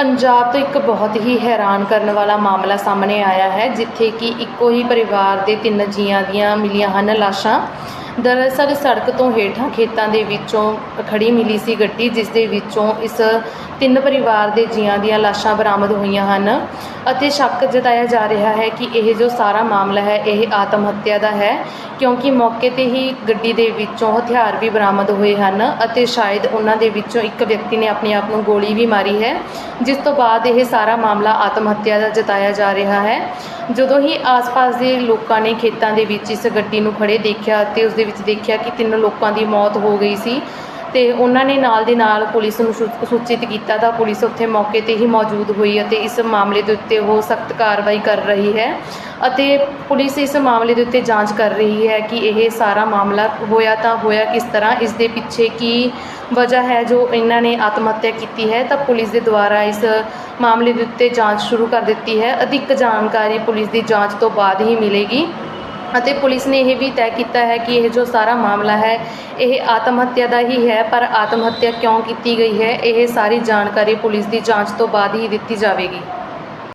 ਪੰਜਾਬ ਤੋਂ ਇੱਕ ਬਹੁਤ ਹੀ ਹੈਰਾਨ ਕਰਨ ਵਾਲਾ ਮਾਮਲਾ ਸਾਹਮਣੇ ਆਇਆ ਹੈ, ਜਿੱਥੇ ਕਿ ਇੱਕੋ ਹੀ ਪਰਿਵਾਰ ਦੇ ਤਿੰਨ ਜੀਆਂ ਦੀਆਂ ਮਿਲੀਆਂ ਹਨ ਲਾਸ਼ਾਂ। ਦਰਅਸਲ ਸੜਕ ਤੋਂ ਹੇਠਾਂ ਖੇਤਾਂ ਦੇ ਵਿੱਚੋਂ ਖੜੀ ਮਿਲੀ ਸੀ ਗੱਡੀ, ਜਿਸ ਦੇ ਵਿੱਚੋਂ ਇਸ ਤਿੰਨ ਪਰਿਵਾਰ ਦੇ ਜੀਆਂ ਦੀਆਂ ਲਾਸ਼ਾਂ ਬਰਾਮਦ ਹੋਈਆਂ ਹਨ ਅਤੇ ਸ਼ੱਕ ਜਤਾਇਆ ਜਾ ਰਿਹਾ ਹੈ ਕਿ ਇਹ ਜੋ ਸਾਰਾ ਮਾਮਲਾ ਹੈ, ਇਹ ਆਤਮ ਹੱਤਿਆ ਦਾ ਹੈ, ਕਿਉਂਕਿ ਮੌਕੇ ਤੇ ਹੀ ਗੱਡੀ ਦੇ ਵਿੱਚੋਂ ਹਥਿਆਰ ਵੀ ਬਰਾਮਦ ਹੋਏ ਹਨ ਅਤੇ ਸ਼ਾਇਦ ਉਹਨਾਂ ਦੇ ਵਿੱਚੋਂ ਇੱਕ ਵਿਅਕਤੀ ਨੇ ਆਪਣੇ ਆਪ ਨੂੰ ਗੋਲੀ ਵੀ ਮਾਰੀ ਹੈ, ਜਿਸ ਤੋਂ ਬਾਅਦ ਇਹ ਸਾਰਾ ਮਾਮਲਾ ਆਤਮ ਹੱਤਿਆ ਦਾ ਜਤਾਇਆ ਜਾ ਰਿਹਾ ਹੈ। ਜਦੋਂ ਹੀ ਆਸ-ਪਾਸ ਦੇ ਲੋਕਾਂ ਨੇ ਖੇਤਾਂ ਦੇ ਵਿੱਚ ਇਸ ਗੱਡੀ ਨੂੰ ਖੜੇ ਦੇਖਿਆ ਅਤੇ ਉਸ ਦੇ ਵਿੱਚ ਦੇਖਿਆ ਕਿ ਤਿੰਨ ਲੋਕਾਂ ਦੀ ਮੌਤ ਹੋ ਗਈ ਸੀ ਤੇ ਉਹਨਾਂ ਨੇ ਨਾਲ ਦੀ ਨਾਲ ਪੁਲਿਸ ਨੂੰ ਸੂ- ਸੂਚਿਤ ਕੀਤਾ ਤਾਂ ਪੁਲਿਸ ਉੱਥੇ ਮੌਕੇ ਤੇ ਹੀ ਮੌਜੂਦ ਹੋਈ ਅਤੇ ਇਸ ਮਾਮਲੇ ਦੇ ਉੱਤੇ ਉਹ ਸਖਤ ਕਾਰਵਾਈ ਕਰ ਰਹੀ ਹੈ ਅਤੇ ਪੁਲਿਸ ਇਸ ਮਾਮਲੇ ਦੇ ਉੱਤੇ ਜਾਂਚ ਕਰ ਰਹੀ ਹੈ ਕਿ ਇਹ ਸਾਰਾ ਮਾਮਲਾ ਹੋਇਆ ਤਾਂ ਹੋਇਆ ਕਿਸ ਤਰ੍ਹਾਂ, ਇਸ ਦੇ ਪਿੱਛੇ ਕੀ ਵਜ੍ਹਾ ਹੈ ਜੋ ਇਹਨਾਂ ਨੇ ਆਤਮ ਹੱਤਿਆ ਕੀਤੀ ਹੈ ਤਾਂ ਪੁਲਿਸ ਦੇ ਦੁਆਰਾ ਇਸ ਮਾਮਲੇ ਦੇ ਉੱਤੇ ਜਾਂਚ ਸ਼ੁਰੂ ਕਰ ਦਿੱਤੀ ਹੈ। ਅਧਿਕ ਜਾਣਕਾਰੀ ਪੁਲਿਸ ਦੀ ਜਾਂਚ ਤੋਂ ਬਾਅਦ ਹੀ ਮਿਲੇਗੀ। ਅਤੇ ਪੁਲਿਸ ਨੇ ਇਹ ਵੀ ਤੈਅ ਕੀਤਾ ਹੈ ਕਿ ਇਹ ਜੋ ਸਾਰਾ ਮਾਮਲਾ ਹੈ, ਇਹ ਆਤਮ ਹੱਤਿਆ ਦਾ ਹੀ ਹੈ, ਪਰ ਆਤਮ ਹੱਤਿਆ ਕਿਉਂ ਕੀਤੀ ਗਈ ਹੈ, ਇਹ ਸਾਰੀ ਜਾਣਕਾਰੀ ਪੁਲਿਸ ਦੀ ਜਾਂਚ ਤੋਂ ਬਾਅਦ ਹੀ ਦਿੱਤੀ ਜਾਵੇਗੀ।